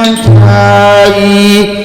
งนอนชายเธย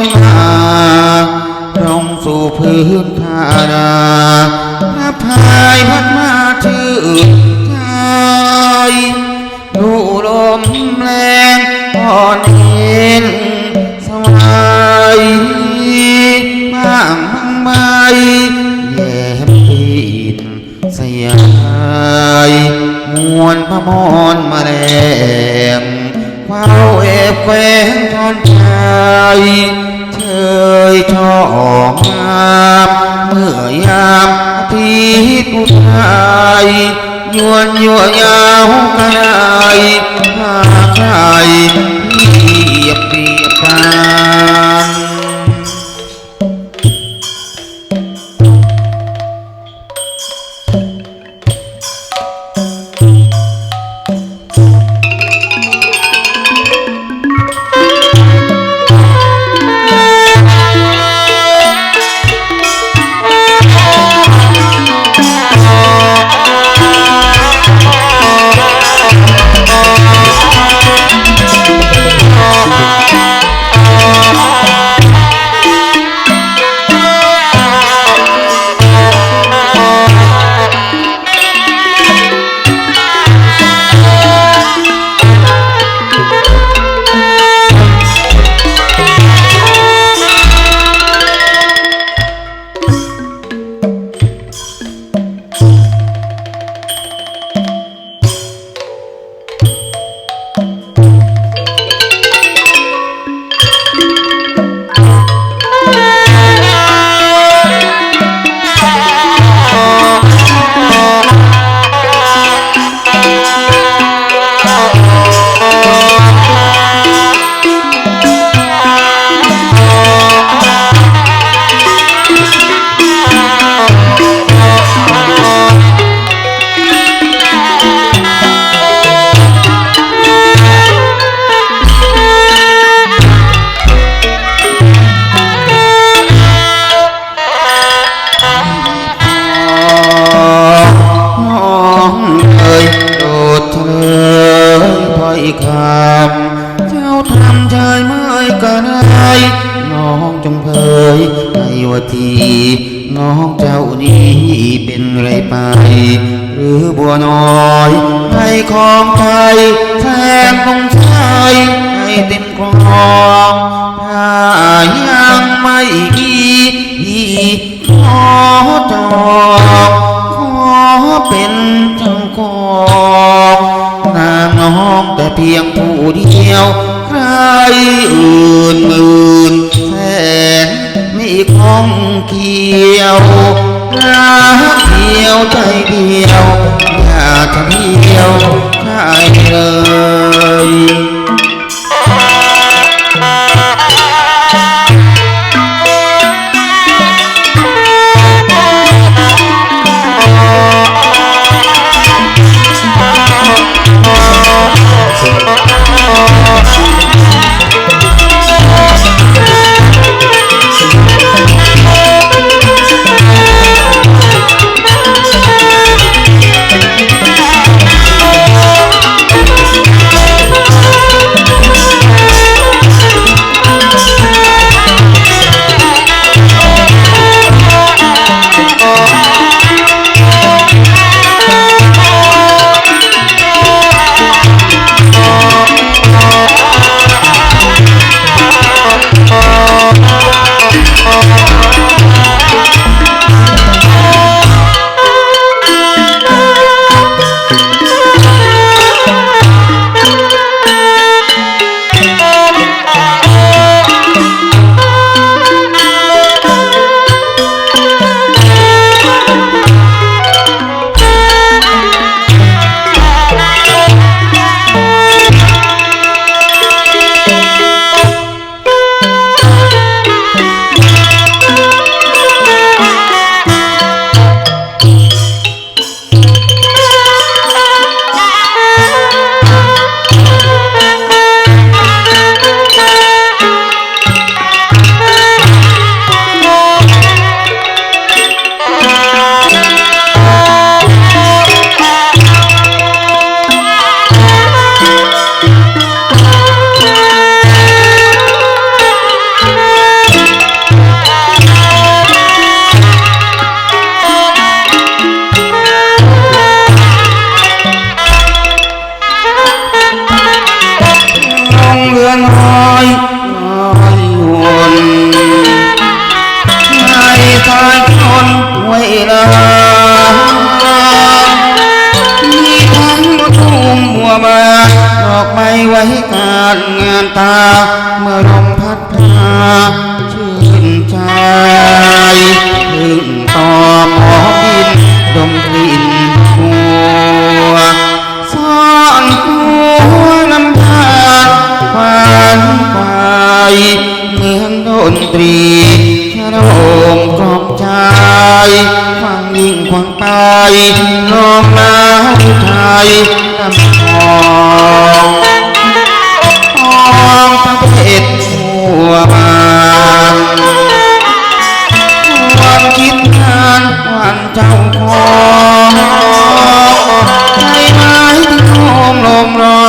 รามอาทิตย์อุทัยยวนยัวยาวกายหาใครเรียบเรียบไป องเจ้านี้เป็นไรไป หรือบัวน้อยให้ของไทยแทนคงใช้ให้เต็มครองถ้ายังไม่ดีขอจองขอเป็นเจ้าของนางน้องแต่เพียงผู้เดียว ใครอื่นมื่นแสน ไม่คงเกี่ยวรักเดียวใจเดียว อยากจะเที่ยวใช่เลย ไทยลำพองทองประเทศทั่วบานวามคิดงานวันเจ้าของใจไม้ที่โอมลมรอ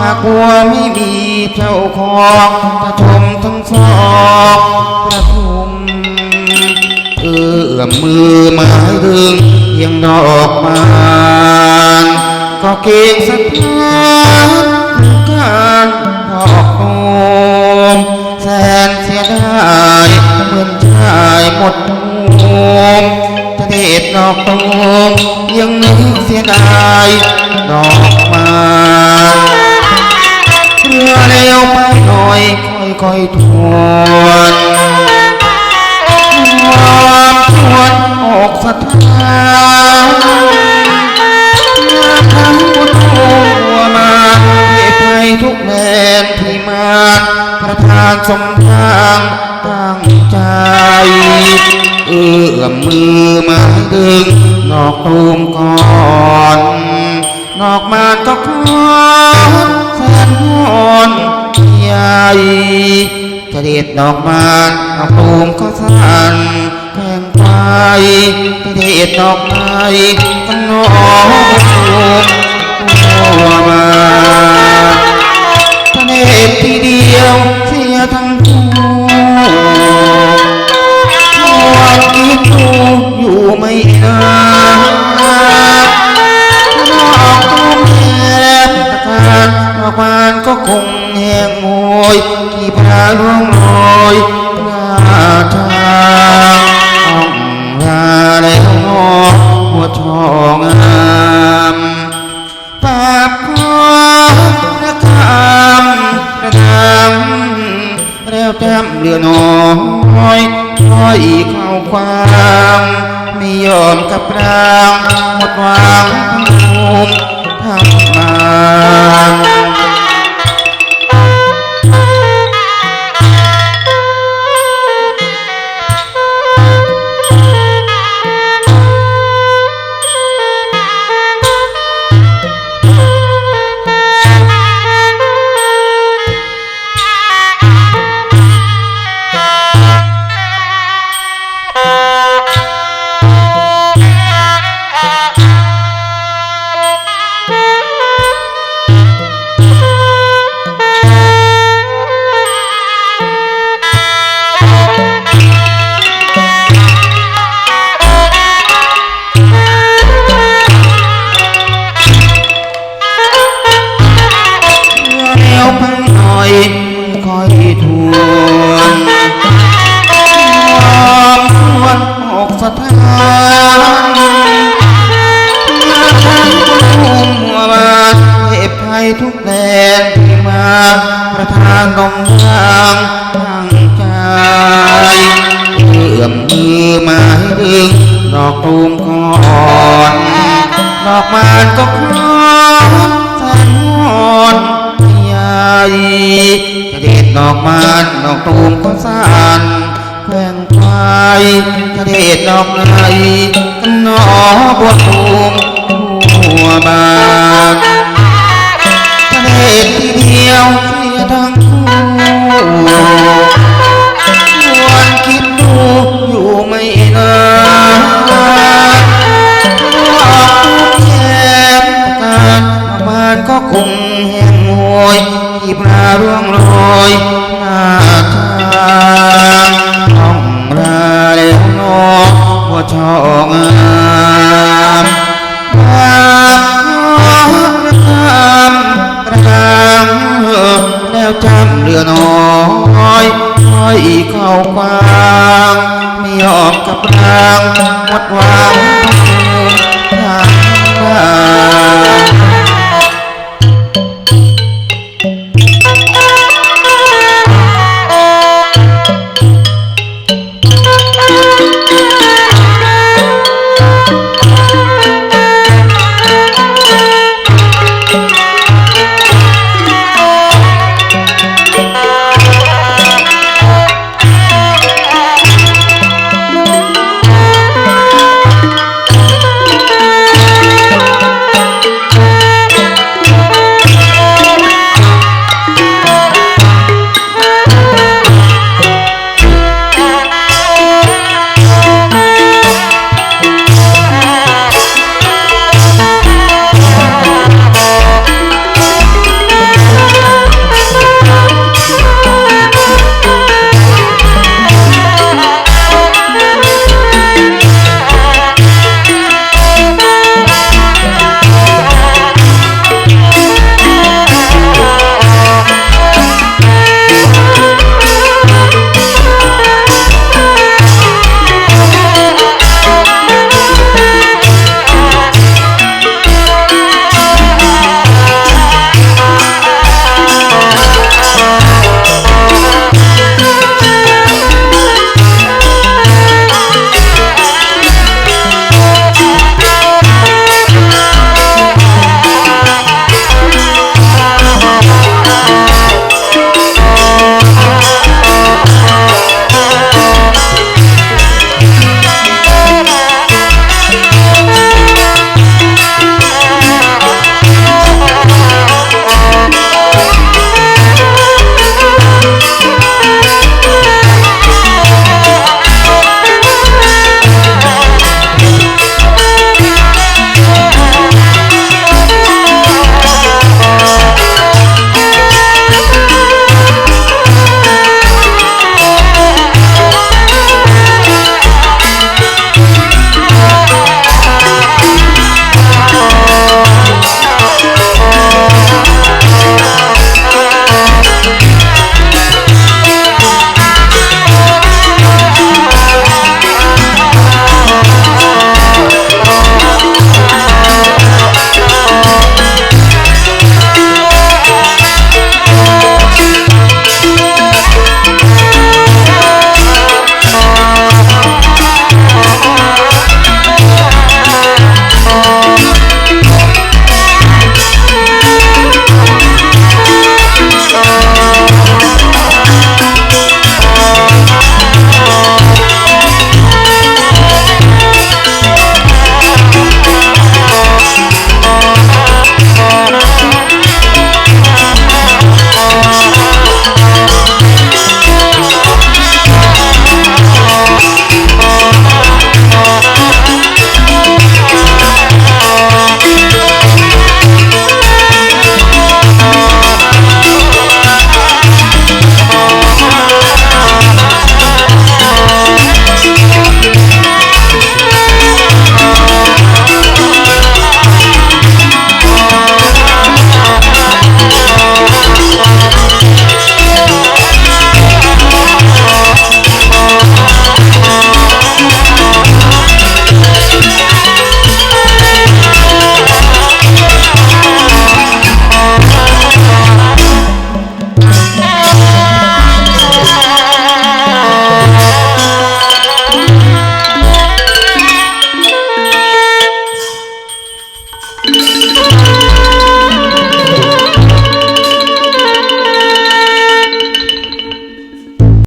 หากวัวไม่มีเจ้าของจะชมทั้งสองประทุมเอื้อมมือมาดึงเพียงดอกไม้ เก่งสักพักการพอกโนมแสนเสียดายเหมือนชายหมดมุมเด็ดดอกตูมยังนึกเสียดายดอกม้เรือเร็วไปหน่อยค่อยๆทวนความชวนออกสถาน ทั้งหมดตัวมาเหตุไปทุกแดนที่มาประทานสมทางตั้งใจ เอื้อมมือมาดึงนอกตูมก่อน นอกมาก็คอนแสนงอนใหญ่จะเด็ดดอกมานนอกตูมก็สั่นแพงไปจะเด็ดดอกไม้ มาทะเลทีเดียวเสียทั้งคู่ความคิดดูอยู่ไม่นาน ประทานตรงทางตั้งใจเอื้อมมือมาให้ดึงดอกตูมก่อนดอกมานก็คล้อนแสนงอนใหญ่จะเด็ดดอกมานดอกตูมก็สั่นแกว่งไปจะเด็ดดอกไหลกันหนอบัวตูมหัวบาน ทีเดียวเสียทั้งคู่ชวนคิดดูอยู่ไม่นานว่าทุกแย่การบานก็คงแห้งโหยที่ปลาร่วงโรย